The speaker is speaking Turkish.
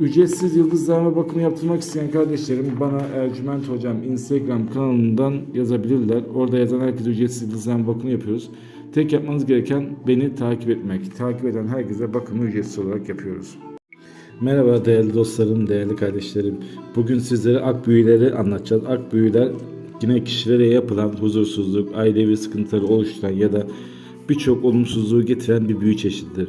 Ücretsiz yıldızlama bakımı yaptırmak isteyen kardeşlerim bana Ercüment Hocam Instagram kanalından yazabilirler. Orada yazan herkese ücretsiz yıldızlama bakımı yapıyoruz. Tek yapmanız gereken beni takip etmek. Takip eden herkese bakımı ücretsiz olarak yapıyoruz. Merhaba değerli dostlarım, değerli kardeşlerim. Bugün sizlere ak büyüleri anlatacağız. Ak büyüler yine kişilere yapılan huzursuzluk, ailevi sıkıntıları oluşturan ya da birçok olumsuzluğu getiren bir büyü çeşididir.